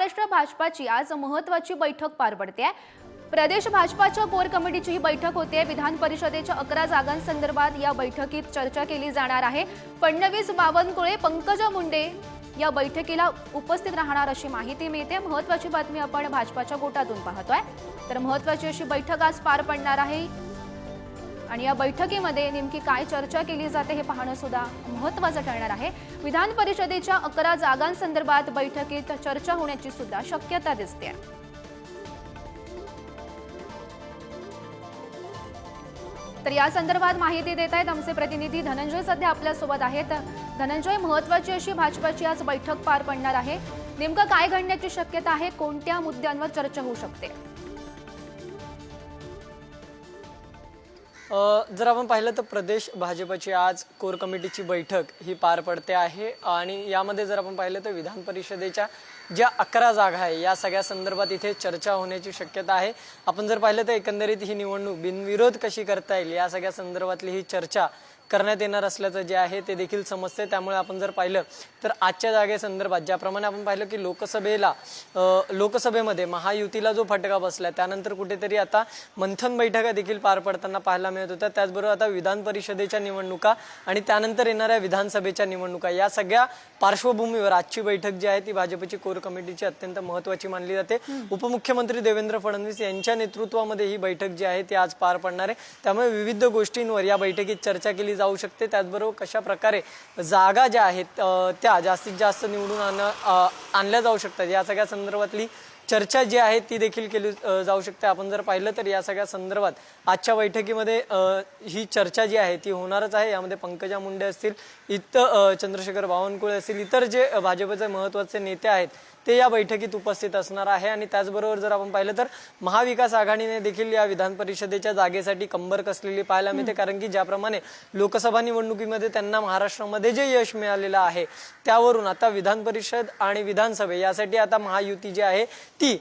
महाराष्ट्र भाजपाची आज महत्वाची बैठक पार पडते प्रदेश भाजपाच्या कोर कमिटीची ही बैठक होते विधान परिषदेच्या अकरा जागांसंदर्भात या बैठकीत चर्चा केली जाणार आहे. फडणवीस बावनकुळे पंकजा मुंडे या बैठकीला उपस्थित राहणार अशी माहिती मिळते. महत्वाची बातमी आपण भाजपाच्या गोटातून पाहतोय. तर महत्वाची अशी बैठक आज पार पडणार आहे. आणि या बैठकीमध्ये नेमकी काय चर्चा केली जाते हे पाहणं सुद्धा महत्त्वाचं ठरणार आहे. विधान परिषदेच्या अकरा जागांसंदर्भात बैठकीत चर्चा होण्याची सुद्धा शक्यता दिसते. तर या संदर्भात माहिती देत आहेत आमचे प्रतिनिधी धनंजय सध्या आपल्यासोबत आहेत. धनंजय महत्वाची अशी भाजपाची आज बैठक पार पडणार आहे. नेमकं काय घडण्याची शक्यता आहे? कोणत्या मुद्द्यांवर चर्चा होऊ शकते? जर आपण पाहिलं तर प्रदेश भाजपची आज कोर कमिटीची बैठक ही पार पडते आहे. आणि यामध्ये जर आपण पाहिलं तर विधान परिषदेच्या ज्या अकरा जागा आहे या सगळ्या संदर्भात इथे चर्चा होण्याची शक्यता आहे. आपण जर पाहिलं तर एकंदरीत ही निवडणूक बिनविरोध कशी करता येईल या सगळ्या संदर्भातली ही चर्चा करण्यात येणार असल्याचं जे आहे ते देखील समजते त्यामुळे आपण जर पाहिलं तर आजच्या जागेसंदर्भात ज्याप्रमाणे आपण पाहिलं की लोकसभेला लोकसभेमध्ये महायुतीला जो फटका बसला त्यानंतर कुठेतरी आता मंथन बैठका देखील पार पडताना पाहायला मिळत होत्या. त्याचबरोबर आता विधान परिषदेच्या निवडणुका आणि त्यानंतर येणाऱ्या विधानसभेच्या निवडणुका या सगळ्या पार्श्वभूमीवर आजची बैठक जी आहे ती भाजपची कोर कमिटीची अत्यंत महत्वाची मानली जाते. उपमुख्यमंत्री देवेंद्र फडणवीस यांच्या नेतृत्वामध्ये ही बैठक जी आहे ती आज पार पडणार आहे. त्यामुळे विविध गोष्टींवर या बैठकीत चर्चा केली जाऊ शकते. त्याचबरोबर कशा प्रकारे जागा ज्या आहेत त्या जास्तीत जास्त निवडून आण आणल्या जाऊ शकतात. या सगळ्या संदर्भातली चर्चा जी आहे ती देखील केली जाऊ शकते. आपण जर पाहिलं तर या सगळ्या संदर्भात आजच्या बैठकीमध्ये ही चर्चा जी आहे ती होणारच आहे. यामध्ये पंकजा मुंडे असतील इतर चंद्रशेखर बावनकुळे असतील इतर जे भाजपचे महत्त्वाचे नेते आहेत ते या बैठकीत उपस्थित असणार आहे. आणि त्याचबरोबर जर आपण पाहिलं तर महाविकास आघाडीने देखील या विधान परिषदेच्या जागेसाठी कंबर कसलेली पाहायला मिळते. कारण की ज्याप्रमाणे लोकसभा निवडणुकीमध्ये त्यांना महाराष्ट्रामध्ये जे यश मिळालेलं आहे त्यावरून आता विधान परिषद आणि विधानसभे यासाठी आता महायुती जी आहे ती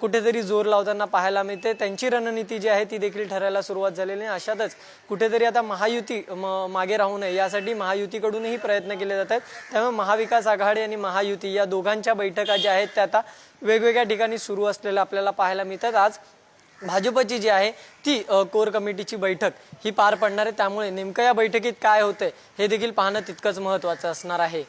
कुठेतरी जोर लावताना पाहायला मिळते. त्यांची रणनीती जी आहे ती देखील ठरायला सुरुवात झालेली आहे. अशातच कुठेतरी आता महायुती मागे राहू नये यासाठी महायुतीकडूनही प्रयत्न केले जात आहेत. त्यामुळे महाविकास आघाडी आणि महायुती या दोघांच्या बैठका ज्या आहेत त्या आता वेगवेगळ्या ठिकाणी सुरू असलेल्या आपल्याला पाहायला मिळतात. आज भाजपची जी आहे ती कोर कमिटीची बैठक ही पार पडणार आहे. त्यामुळे नेमकं या बैठकीत काय होतंय हे देखील पाहणं तितकंच महत्त्वाचं असणार आहे.